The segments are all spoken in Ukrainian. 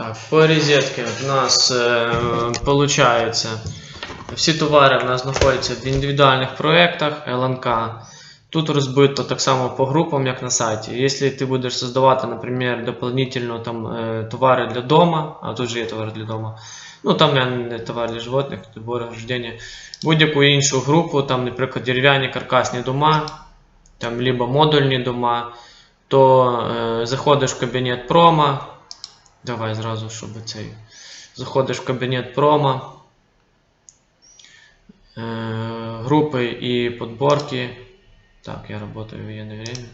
Так, по розетці в нас е, всі товари в нас знаходяться в індивідуальних проєктах ЛНК. Тут розбито так само по групам, як на сайті. Якщо ти будеш создавати, наприклад, дополнительно там, е, товари для дома, а тут же є товари для дома, ну там не товар для животних, товари рождення, будь-яку іншу групу, там, наприклад, дерев'яні каркасні дома, там, либо модульні дома, то е, заходиш в кабінет промо. Давай зразу, щоб цей. Заходиш в кабінет промо. Е, групи і подборки. Так, я работаю в военное время.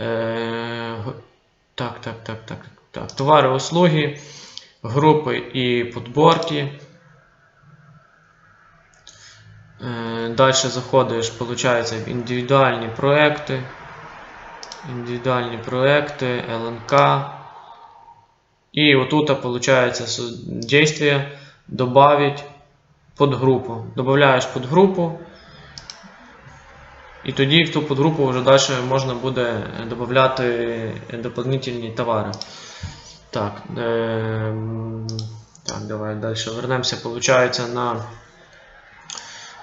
Е, так, так, так, так, так. Товари, услуги, групи і подборки. Е, Далі заходиш, получається, в індивідуальні проекти. Індивідуальні проекти, ЛНК. И вот тут получается действие добавить подгруппу. Добавляєш подгрупу. І тоді в ту подгрупу вже далі можна буде додати дополнительні товари. Так, е, так, давай далі вернемося, получається, на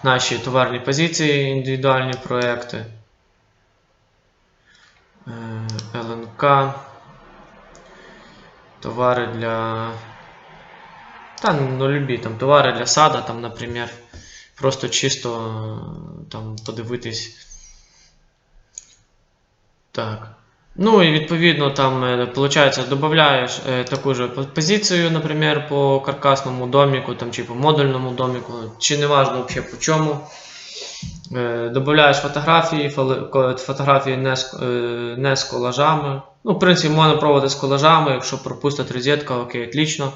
наші товарні позиції, індивідуальні проекти. Е, ЛНК. Товари для. Та, ну, любі там товари для сада, там, наприклад. Просто чисто е, там подивитись. Так. Ну і відповідно там, виходить, додаєш е, таку ж позицію, наприклад, по каркасному доміку, там, чи по модульному доміку, чи не важно взагалі по чому. Е, Додаєш фотографії, фотографії не з, е, не з колажами. Ну, в принципі, можна проводити з колажами, якщо пропустить розетка, окей, отлично.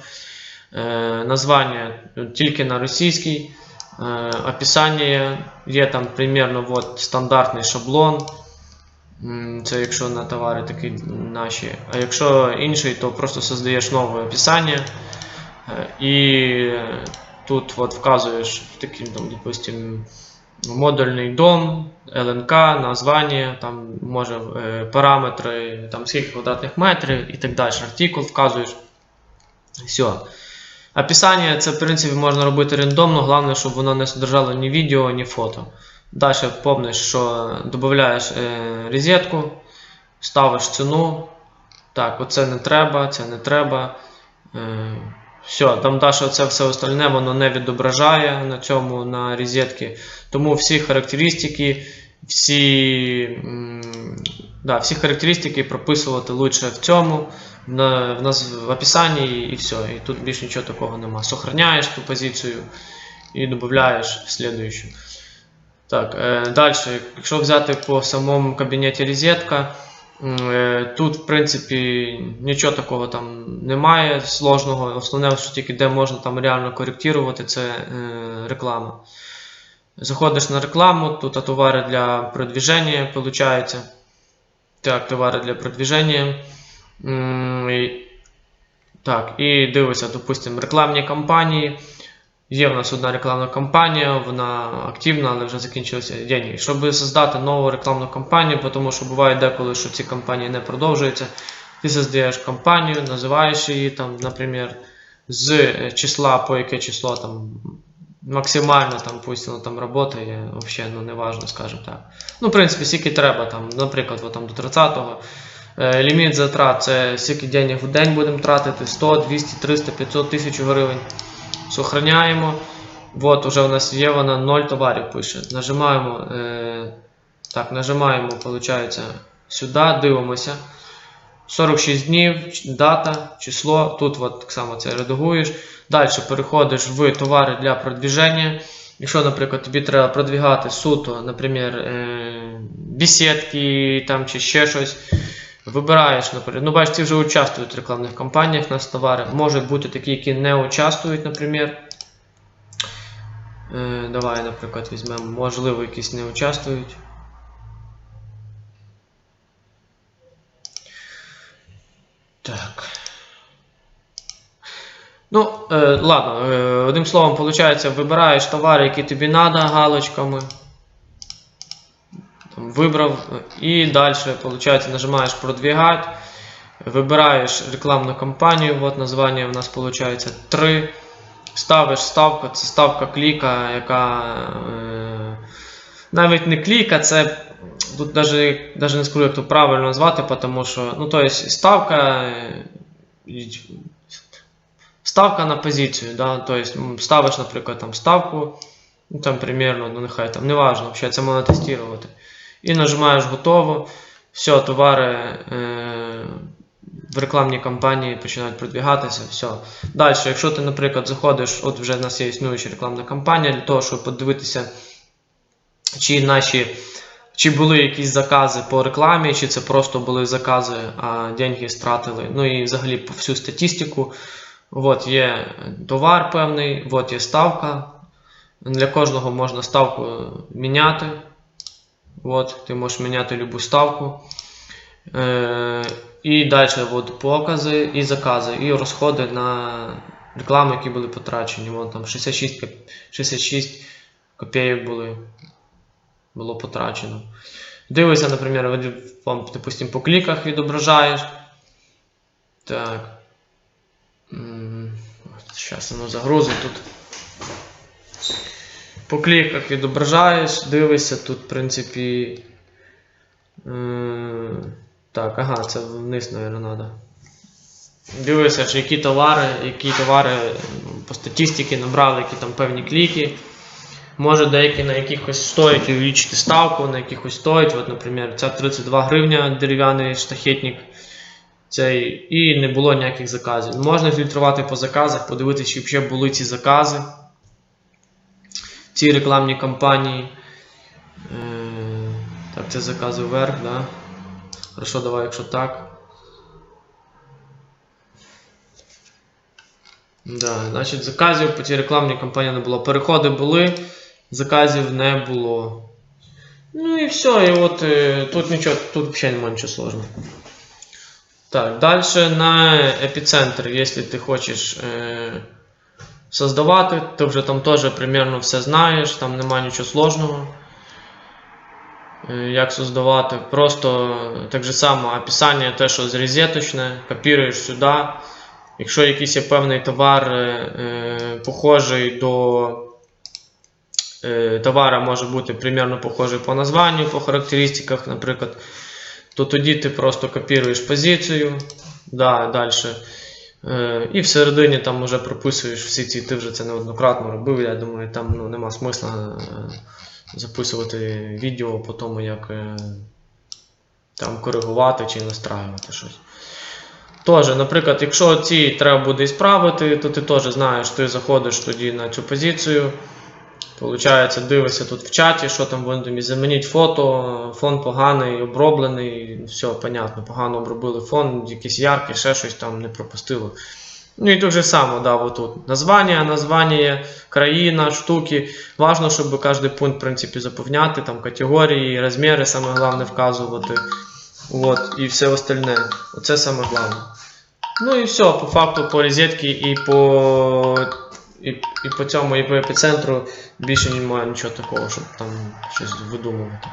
Е, названня тільки на російській. Е, описання є там примерно от, стандартний шаблон. Це якщо на товари такі наші. А якщо інший, то просто создаєш нове описання. Е, І тут от вказуєш таким, там, допустим, модульний дом, ЛНК, названня, там може е, параметри, там скільки квадратних метрів і так далі. Артикул вказуєш. Все. Описання це, в принципі, можна робити рандомно, головне, щоб воно не содержало ні відео, ні фото. Далі помниш, що додаєш е, розетку, ставиш ціну. Так, оце не треба, це не треба. Все, там далі це все остальне воно не відображає на цьому на розетці. Тому всі характеристики, всі, да, всі характеристики прописувати лучше в цьому, в, нас, в описанні і все. І тут більше нічого такого нема. Сохраняєш ту позицію і додаєш в слідуючу. Так, е, далі, якщо взяти по самому кабінеті розетка, тут, в принципі, нічого такого там немає сложного. Основне, що тільки де можна там реально коректувати, це е, реклама. Заходиш на рекламу, тут товари для продвіження, виходить. Так, товари для продвіження. Так, і дивися, допустимо, рекламні кампанії. Є в нас одна рекламна кампанія, вона активна, але вже закінчилися деньги. Щоб создати нову рекламну кампанію, тому що буває деколи, що ці кампанії не продовжуються. Ти создаєш кампанію, називаєш її, там, наприклад, з числа по яке число там максимально там, пусть воно там працює, взагалі, ну не важно, скажімо так. Ну, в принципі, скільки треба, там, наприклад, от, там, до 30-го. Е, Ліміт затрат це скільки денег в день будемо тратити, 100, 200, 300, 500 тисяч гривень. Сохраняємо. От уже у нас є вона 0 товарів пише. Нажимаємо, е, так, нажимаємо, виходить, сюди, дивимося. 46 днів, дата, число. Тут от само це редагуєш. Далі переходиш в товари для продвіження. Якщо, наприклад, тобі треба продвігати суто, наприклад, е, бесідки там, чи ще щось. Вибираєш, наприклад, ну бачиш, ці вже участвують в рекламних кампаніях у нас товари. Можуть бути такі, які не участвують, наприклад. Е, давай, наприклад, візьмемо, можливо, якісь не участвують. Так. Ну, е, ладно, е, одним словом, виходить, вибираєш товари, які тобі треба, галочками. Вибрав і далі, виходить, нажимаєш продвігати. Вибираєш рекламну кампанію, от названня у нас виходить 3. Ставиш ставку, це ставка кліка, яка е, навіть не кліка, це тут навіть, навіть не скажу, як то правильно назвати, тому що ну, то є ставка. е, Ставка на позицію, да? тобто м, ставиш, наприклад, там ставку, ну там примерно, ну нехай там, неважно, взагалі це можна тестувати. І нажимаєш готово. Все, товари е, в рекламній кампанії починають продвігатися. Все. Далі, якщо ти, наприклад, заходиш, от вже в нас є існуюча рекламна кампанія, для того, щоб подивитися, чи наші. Чи були якісь закази по рекламі, чи це просто були закази, а деньги стратили. Ну і взагалі по всю статистику. От є товар певний, от є ставка. Для кожного можна ставку міняти. От, ти можеш міняти любу ставку. Е, і далі от, покази і закази, і розходи на рекламу, які були потрачені. Вон там 66, коп- 66 копійок були, було потрачено. Дивися, наприклад, вам, допустим, по кліках відображаєш. Так. Зараз воно загрузить тут. По кліках відображаєш, дивишся тут, в принципі. Так, ага, це вниз, мабуть, треба. Дивишся, чи які товари, які товари по статистиці набрали, які там певні кліки. Може деякі на якихось стоять увеличити ставку, на якихось стоять. От, наприклад, ця 32 гривня дерев'яний штахетник. Цей, і не було ніяких заказів. Можна фільтрувати по заказах, подивитися, чи взагалі були ці закази в цій рекламній кампанії. Е, так, це закази вверх, да? Хорошо, давай, якщо так. Да, значить, заказів по цій рекламній кампанії не було. Переходи були, заказів не було. Ну і все, і от е, тут нічого, тут взагалі немає нічого сложного. Так, дальше на епіцентр, якщо ти хочеш е, создавати, ти вже там теж примерно все знаєш, там немає нічого сложного. Е, як создавати. Просто так же само описання те, що зрізеточне, копіруєш сюди. Якщо якийсь є певний товар е, е, похожий до е, товара може бути примерно похожий по названню, по характеристиках, наприклад, то тоді ти просто копіруєш позицію. Да, далі. Е, і всередині там вже прописуєш всі ці, ти вже це неоднократно робив. Я думаю, там ну, нема смисла е, записувати відео по тому, як е, там коригувати чи настраювати щось. Тож, наприклад, якщо ці треба буде справити, то ти теж знаєш, ти заходиш тоді на цю позицію. Получається, дивишся тут в чаті, що там вони тобі замініть фото, фон поганий, оброблений, все, понятно, погано обробили фон, якийсь яркий, ще щось там не пропустило. Ну і так же само, да, вот тут. Названня, названня, країна, штуки. Важно, щоб кожен пункт, в принципі, заповняти, там категорії, розміри, саме головне вказувати. Вот, і все остальне. Оце саме головне. Ну і все, по факту, по розетці і по, і, і по цьому, і по епіцентру більше немає нічого такого, щоб там щось видумувати.